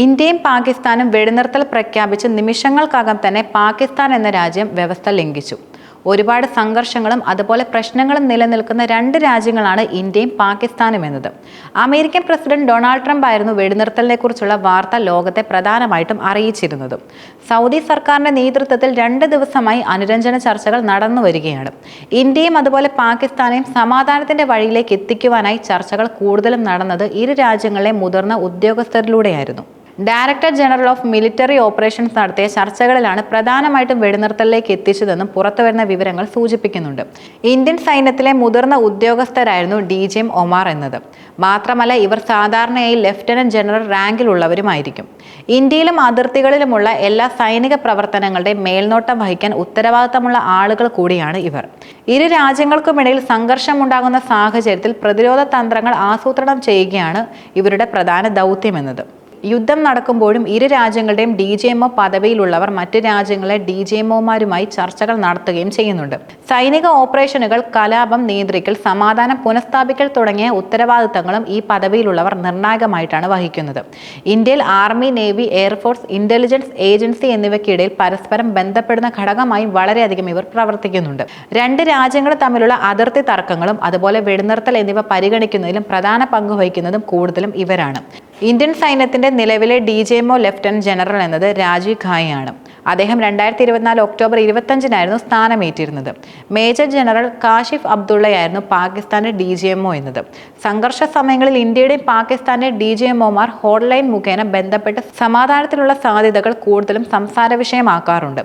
ഇന്ത്യയും പാകിസ്ഥാനും വെടിനിർത്തൽ പ്രഖ്യാപിച്ച് നിമിഷങ്ങൾക്കകം തന്നെ പാകിസ്ഥാൻ എന്ന രാജ്യം വ്യവസ്ഥ ലംഘിച്ചു. ഒരുപാട് സംഘർഷങ്ങളും അതുപോലെ പ്രശ്നങ്ങളും നിലനിൽക്കുന്ന രണ്ട് രാജ്യങ്ങളാണ് ഇന്ത്യയും പാകിസ്ഥാനും എന്നത്. അമേരിക്കൻ പ്രസിഡന്റ് ഡൊണാൾഡ് ട്രംപ് ആയിരുന്നു വെടിനിർത്തലിനെ കുറിച്ചുള്ള വാർത്ത ലോകത്തെ പ്രധാനമായിട്ടും അറിയിച്ചിരുന്നത്. സൗദി സർക്കാരിന്റെ നേതൃത്വത്തിൽ രണ്ട് ദിവസമായി അനുരഞ്ജന ചർച്ചകൾ നടന്നു വരികയാണ്. ഇന്ത്യയും അതുപോലെ പാകിസ്ഥാനെയും സമാധാനത്തിന്റെ വഴിയിലേക്ക് എത്തിക്കുവാനായി ചർച്ചകൾ കൂടുതലും നടന്നത് ഇരു രാജ്യങ്ങളിലെ മുതിർന്ന ഉദ്യോഗസ്ഥരിലൂടെയായിരുന്നു. Director general of military operations നടത്തിയ ചർച്ചകളിലാണ് പ്രധാനമായിട്ടും വെടിനിർത്തലിലേക്ക് എത്തിച്ചതെന്നും പുറത്തുവരുന്ന വിവരങ്ങൾ സൂചിപ്പിക്കുന്നുണ്ട്. ഇന്ത്യൻ സൈന്യത്തിലെ മുതിർന്ന ഉദ്യോഗസ്ഥരായിരുന്നു ഡി ജെ ഒമാർ എന്നത്. മാത്രമല്ല ഇവർ സാധാരണയായി ലഫ്റ്റനന്റ് ജനറൽ റാങ്കിലുള്ളവരുമായിരിക്കും. ഇന്ത്യയിലും അതിർത്തികളിലുമുള്ള എല്ലാ സൈനിക പ്രവർത്തനങ്ങളുടെ മേൽനോട്ടം വഹിക്കാൻ ഉത്തരവാദിത്തമുള്ള ആളുകൾ കൂടിയാണ് ഇവർ. ഇരു രാജ്യങ്ങൾക്കുമിടയിൽ സംഘർഷമുണ്ടാകുന്ന സാഹചര്യത്തിൽ പ്രതിരോധ തന്ത്രങ്ങൾ ആസൂത്രണം ചെയ്യുകയാണ് ഇവരുടെ പ്രധാന ദൗത്യമെന്നത് യുദ്ധം നടക്കുമ്പോഴും ഇരു രാജ്യങ്ങളുടെയും ഡി ജി എംഒ പദവിയിലുള്ളവർ മറ്റ് രാജ്യങ്ങളെ ഡി ജി എംഒമാരുമായി ചർച്ചകൾ നടത്തുകയും ചെയ്യുന്നുണ്ട്. സൈനിക ഓപ്പറേഷനുകൾ കലാപം നിയന്ത്രിക്കൽ സമാധാനം പുനഃസ്ഥാപിക്കൽ തുടങ്ങിയ ഉത്തരവാദിത്തങ്ങളും ഈ പദവിയിലുള്ളവർ നിർണായകമായിട്ടാണ് വഹിക്കുന്നത്. ഇന്ത്യയിൽ army navy air force intelligence agency എന്നിവയ്ക്കിടയിൽ പരസ്പരം ബന്ധപ്പെടുന്ന ഘടകമായി വളരെയധികം ഇവർ പ്രവർത്തിക്കുന്നുണ്ട്. രണ്ട് രാജ്യങ്ങൾ തമ്മിലുള്ള അതിർത്തി തർക്കങ്ങളും അതുപോലെ വെടിനിർത്തൽ എന്നിവ പരിഗണിക്കുന്നതിലും പ്രധാന പങ്ക് വഹിക്കുന്നതും കൂടുതലും ഇവരാണ്. ഇന്ത്യൻ സൈന്യത്തിന്റെ നിലവിലെ D G M O lieutenant general എന്നത് രാജീവ് ഖായയാണ് അദ്ദേഹം രണ്ടായിരത്തി ഇരുപത്തിനാല് ഒക്ടോബർ ഇരുപത്തഞ്ചിനായിരുന്നു സ്ഥാനമേറ്റിരുന്നത്. മേജർ ജനറൽ കാശിഫ് അബ്ദുള്ളയായിരുന്നു പാകിസ്ഥാന്റെ ഡി ജി എംഒ എന്നത്. സംഘർഷ സമയങ്ങളിൽ ഇന്ത്യയുടെയും പാകിസ്ഥാന്റെ ഡി ജി എംഒമാർ ഹോട്ട്ലൈൻ മുഖേന ബന്ധപ്പെട്ട് സമാധാനത്തിലുള്ള സാധ്യതകൾ കൂടുതലും സംസാര വിഷയമാക്കാറുണ്ട്.